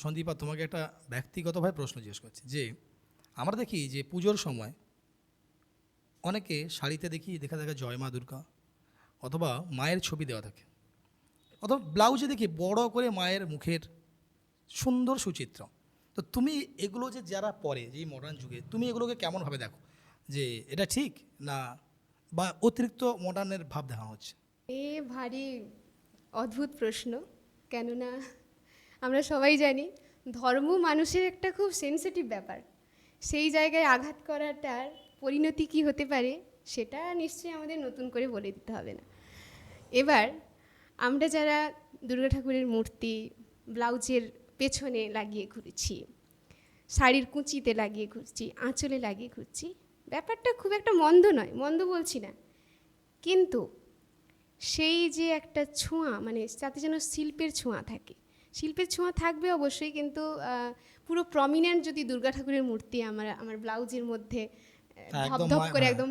সন্দীপা তোমাকে একটা ব্যক্তিগতভাবে প্রশ্ন জিজ্ঞেস করছি যে, আমরা দেখি যে পুজোর সময় অনেকে শাড়িতে দেখি দেখা দেখা জয় মা দুর্গা অথবা মায়ের ছবি দেওয়া থাকে অথবা ব্লাউজে দেখি বড় করে মায়ের মুখের সুন্দর সুচিত্র। তো তুমি এগুলো যে যারা পরে, যে মডার্ন যুগে, তুমি এগুলোকে কেমনভাবে দেখো? যে এটা ঠিক না বা অতিরিক্ত মডার্নের ভাব দেখানো হচ্ছে? এ ভারী অদ্ভুত প্রশ্ন, কেননা আমরা সবাই জানি, ধর্ম মানুষের একটা খুব সেনসিটিভ ব্যাপার। সেই জায়গায় আঘাত করাটার পরিণতি কি হতে পারে, সেটা নিশ্চয়ই আমাদের নতুন করে বলে দিতে হবে না। এবার, আমরা যারা দুর্গা ঠাকুরের মূর্তি, ব্লাউজের পেছনে লাগিয়ে ঘুরছি, শাড়ির কুঁচিতে লাগিয়ে ঘুরছি, আঁচলে লাগিয়ে ঘুরছি, ব্যাপারটা খুব একটা মন্দ নয়, মন্দ বলছি না। কিন্তু সেই যে একটা ছোঁয়া মানে তাতে যেন শিল্পের ছোঁয়া থাকে শিল্পের ছোঁয়া থাকবে অবশ্যই কিন্তু পুরো প্রমিনেন্ট যদি দুর্গা ঠাকুরের মূর্তি আমার আমার ব্লাউজের মধ্যে ধপধপ করে হ্যাঁ, একদম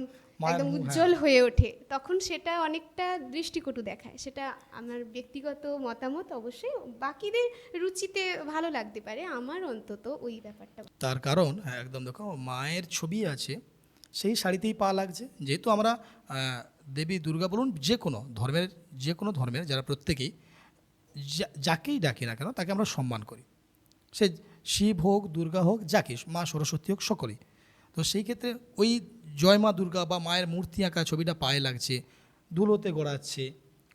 একদম হ্যাঁ। উজ্জ্বল হয়ে ওঠে তখন সেটা অনেকটা দৃষ্টিকটু দেখায়। সেটা আমার ব্যক্তিগত মতামত অবশ্যই বাকিদের রুচিতে ভালো লাগতে পারে আমার অন্তত ওই ব্যাপারটা। তার কারণ হ্যাঁ, একদম দেখো মায়ের ছবি আছে সেই শাড়িতেই পা লাগছে। যেহেতু আমরা দেবী দুর্গা বলুন যে কোনো ধর্মের যে কোনো ধর্মের যারা প্রত্যেকেই যাকেই ডাকি না কেন, তাকে আমরা সম্মান করি। সে শিব হোক, দুর্গা হোক, যাকে, মা সরস্বতী হোক, সকলেই। তো সেই ক্ষেত্রে ওই জয় মা দুর্গা বা মায়ের মূর্তি আঁকা ছবিটা পায়ে লাগছে, দুলোতে গড়াচ্ছে,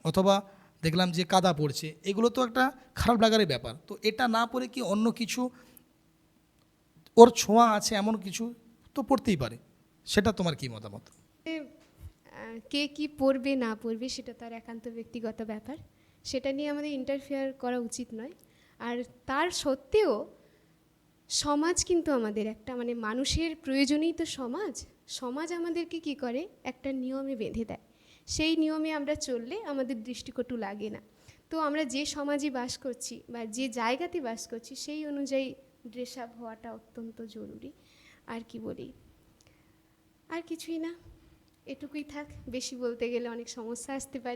অথবা দেখলাম যে কাদা পড়ছে, এগুলো তো একটা খারাপ লাগারই ব্যাপার। তো এটা না পড়ে কি অন্য কিছু ওর ছোঁয়া আছে, এমন কিছু তো পড়তেই পারে। সেটা তোমার কি মতামত? কে কি পড়বে, না পড়বে, সেটা তার একান্ত ব্যক্তিগত ব্যাপার। সেটা নিয়ে আমাদের ইন্টারফেয়ার করা উচিত নয়। আর তার সত্ত্বেও সমাজ কিন্তু আমাদের একটা মানে মানুষের প্রয়োজনেই তো সমাজ সমাজ আমাদেরকে কি করে? একটা নিয়মে বেঁধে দেয়। সেই নিয়মে আমরা চললে আমাদের দৃষ্টিকটু লাগে না। তো আমরা যে সমাজে বাস করছি বা যে জায়গাতে বাস করছি, সেই অনুযায়ী ড্রেস আপ হওয়াটা অত্যন্ত জরুরি। আর কি বলি? আর কিছুই না। এটুকুই থাক। বেশি বলতে গেলে অনেক সমস্যা আসতে পারে।